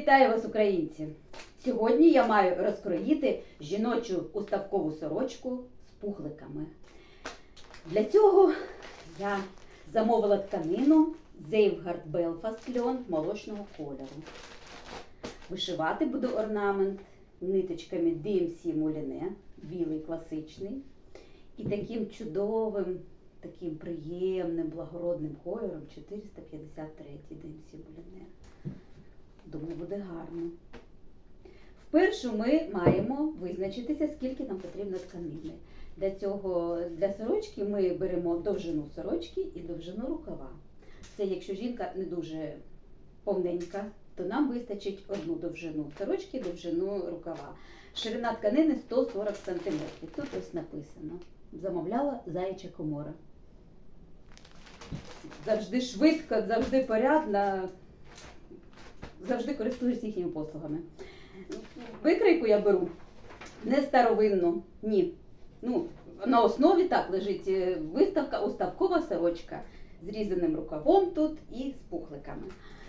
Вітаю вас, українці! Сьогодні я маю розкроїти жіночу уставкову сорочку з пухликами. Для цього я замовила тканину Zeyfgard Belfast льон молочного кольору. Вишивати буду орнамент ниточками DMC Mouliné, білий класичний, і таким чудовим, таким приємним, благородним кольором 453 DMC Mouliné. Думаю, буде гарно. Вперше ми маємо визначитися, скільки нам потрібно тканини. Для цього для сорочки ми беремо довжину сорочки і довжину рукава. Це якщо жінка не дуже повненька, то нам вистачить одну довжину сорочки довжину рукава. Ширина тканини 140 см. Тут ось написано. Замовляла заяча комора. Завжди швидко, завжди порядно завжди користуюсь їхніми послугами. Викройку я беру не старовинну, ні. Ну, на основі так лежить е, виставка, уставкова сорочка з різаним рукавом тут і з пухликами.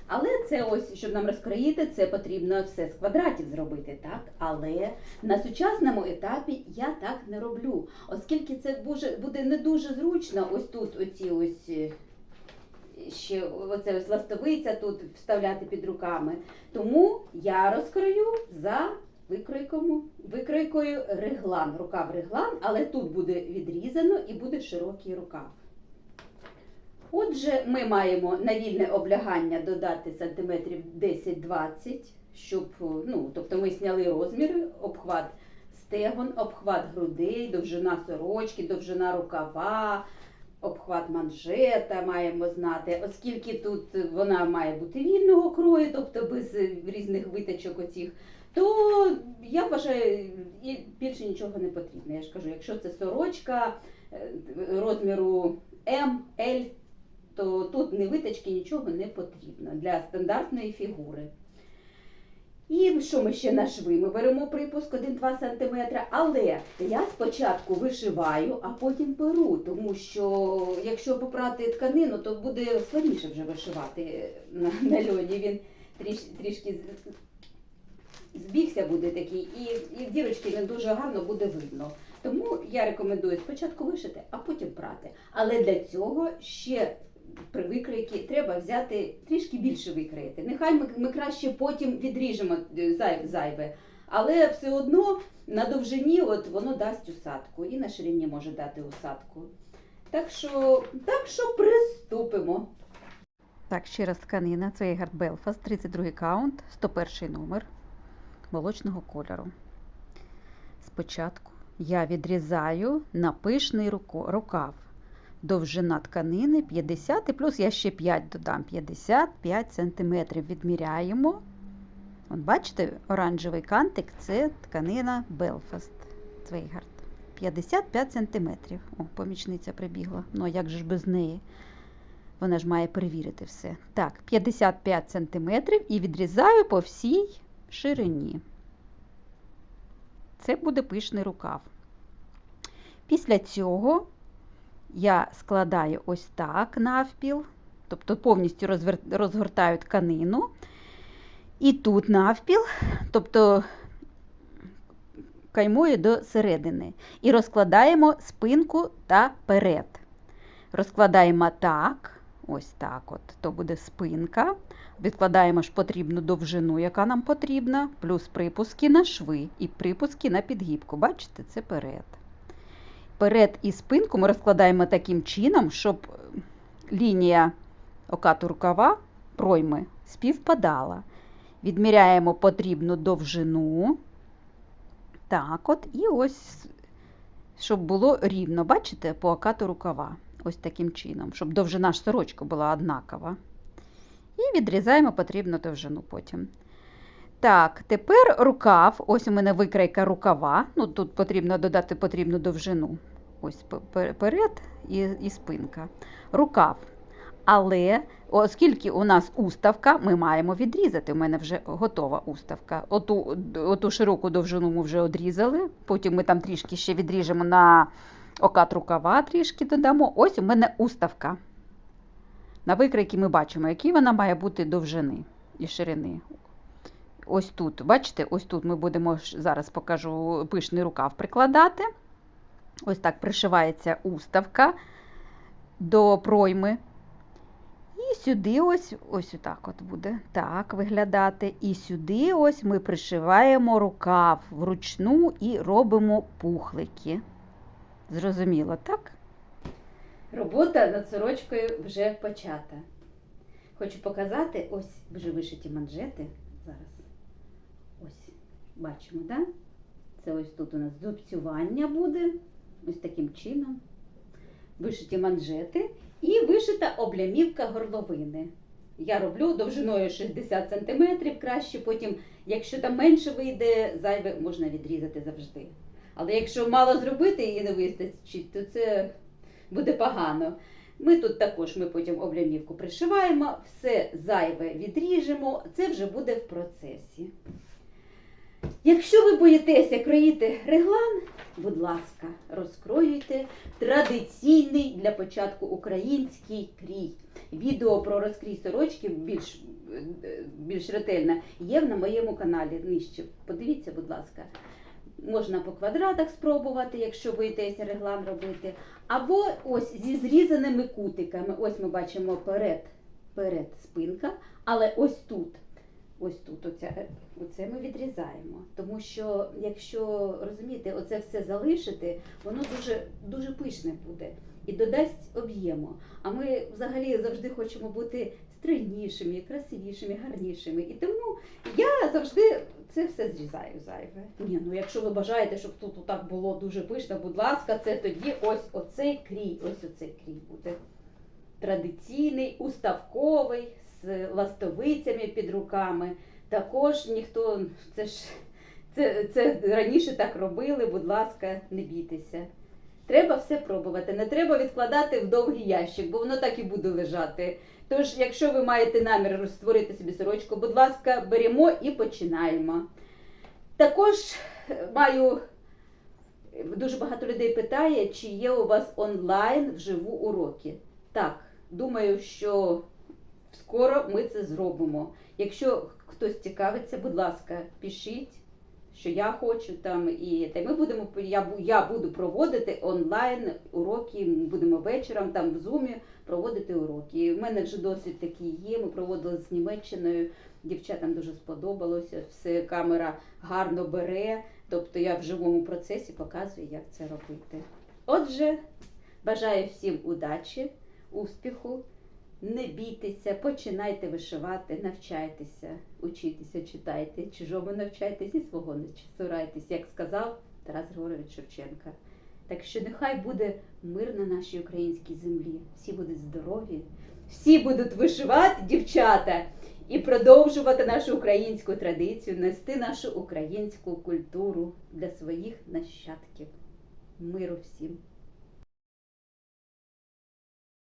Але це ось, щоб нам розкроїти, це потрібно все з квадратів зробити, так? Але на сучасному етапі я так не роблю, оскільки це буде, буде не дуже зручно, ось тут оці ось. Ще оце ось ластовиця тут вставляти під руками. Тому я розкрою за викройкою, викройкою реглан, рукав реглан, але тут буде відрізано і буде широкий рукав. Отже, ми маємо на вільне облягання додати сантиметрів 10-20, щоб, ну, тобто ми зняли розміри, обхват стегон, обхват грудей, довжина сорочки, довжина рукава, обхват манжета маємо знати, оскільки тут вона має бути вільного крою, тобто без різних витачок оцих, то я вважаю, і більше нічого не потрібно. Я ж кажу, якщо це сорочка е, розміру М, Л, то тут ні витачки, нічого не потрібно для стандартної фігури. І що ми ще на шви? Ми беремо припуск 1-2 см, але я спочатку вишиваю, а потім беру, тому що якщо попрати тканину, то буде складніше вже вишивати на, на льоні. Він тріш, трішки збігся буде такий, і, і дірочки не дуже гарно буде видно. Тому я рекомендую спочатку вишити, а потім прати. Але для цього ще при викройці треба взяти трішки більше викроїти. Нехай ми, ми краще потім відріжемо е, зайве, але все одно на довжині от воно дасть усадку і на ширині може дати усадку. Так що, так що приступимо. Так, ще раз тканина, це Егард Белфаст, 32 каунт, 101 номер молочного кольору. Спочатку я відрізаю на пишний рукав. Довжина тканини 50, і плюс я ще 5 додам. 55 см відміряємо. От бачите, оранжевий кантик це тканина Белфаст Цвейгард. 55 см. О, помічниця прибігла. Ну, як же ж без неї? Вона ж має перевірити все. Так, 55 см і відрізаю по всій ширині. Це буде пишний рукав. Після цього я складаю ось так навпіл, тобто повністю розвер- розгортаю тканину. І тут навпіл, тобто каймою до середини. І розкладаємо спинку та перед. Розкладаємо так, ось так от, то буде спинка. Відкладаємо ж потрібну довжину, яка нам потрібна, плюс припуски на шви і припуски на підгібку. Бачите, це перед. Перед і спинку ми розкладаємо таким чином, щоб е, лінія окату рукава пройми співпадала. Відміряємо потрібну довжину. Так, от, і ось, щоб було рівно, бачите, по окату рукава. Ось таким чином, щоб довжина ж сорочки була однакова. І відрізаємо потрібну довжину потім. Так, тепер рукав. Ось у мене викрайка рукава. Ну, тут потрібно додати потрібну довжину. Ось пе- пе- перед і, і спинка. Рукав. Але оскільки у нас уставка, ми маємо відрізати. У мене вже готова уставка. Оту, оту широку довжину ми вже одрізали. Потім ми там трішки ще відріжемо на окат рукава, трішки додамо. Ось у мене уставка. На викройки ми бачимо, які вона має бути довжини і ширини. ось тут, бачите, ось тут ми будемо зараз покажу пишний рукав прикладати. Ось так пришивається уставка до пройми. І сюди ось ось отак от буде так виглядати. І сюди ось ми пришиваємо рукав вручну і робимо пухлики. Зрозуміло, так? Робота над сорочкою вже почата. Хочу показати, ось вже вишиті манжети. Зараз. Ось, бачимо, так? Це ось тут у нас зубцювання буде. Ось таким чином. Вишиті манжети і вишита облямівка горловини. Я роблю довжиною 60 см, краще потім, якщо там менше вийде, зайве можна відрізати завжди. Але якщо мало зробити і не вистачить, то це буде погано. Ми тут також ми потім облямівку пришиваємо, все зайве відріжемо, це вже буде в процесі. Якщо ви боїтеся кроїти реглан, будь ласка, розкроюйте традиційний для початку український крій. Відео про розкрій сорочки більш, більш ретельно є на моєму каналі нижче. Подивіться, будь ласка. Можна по квадратах спробувати, якщо боїтеся реглан робити. Або ось зі зрізаними кутиками. Ось ми бачимо перед, перед спинка, але ось тут. Ось тут, оце, оце ми відрізаємо. Тому що, якщо розумієте, оце все залишити, воно дуже, дуже пишне буде і додасть об'єму. А ми взагалі завжди хочемо бути стройнішими, красивішими, гарнішими. І тому я завжди це все зрізаю зайве. Ні, ну якщо ви бажаєте, щоб тут отак було дуже пишно, будь ласка, це тоді ось оцей крій, ось оцей крій буде. Традиційний, уставковий, з ластовицями під руками. Також ніхто, це ж це, це раніше так робили, будь ласка, не бійтеся. Треба все пробувати, не треба відкладати в довгий ящик, бо воно так і буде лежати. Тож, якщо ви маєте намір створити собі сорочку, будь ласка, беремо і починаємо. Також е, маю дуже багато людей питає, чи є у вас онлайн вживу уроки. Так, думаю, що скоро ми це зробимо. Якщо хтось цікавиться, будь ласка, пишіть, що я хочу там, і та ми будемо я, я буду проводити онлайн уроки. Ми будемо вечором там в зумі проводити уроки. В мене вже досвід такий є. Ми проводили з Німеччиною. Дівчатам дуже сподобалося. Все камера гарно бере. Тобто я в живому процесі показую, як це робити. Отже, бажаю всім удачі, успіху. Не бійтеся, починайте вишивати, навчайтеся, учітеся, читайте, чужому навчайтесь і свого не цурайтесь, як сказав Тарас Григорович Шевченка. Так що нехай буде мир на нашій українській землі. Всі будуть здорові, всі будуть вишивати, дівчата, і продовжувати нашу українську традицію, нести нашу українську культуру для своїх нащадків. Миру всім!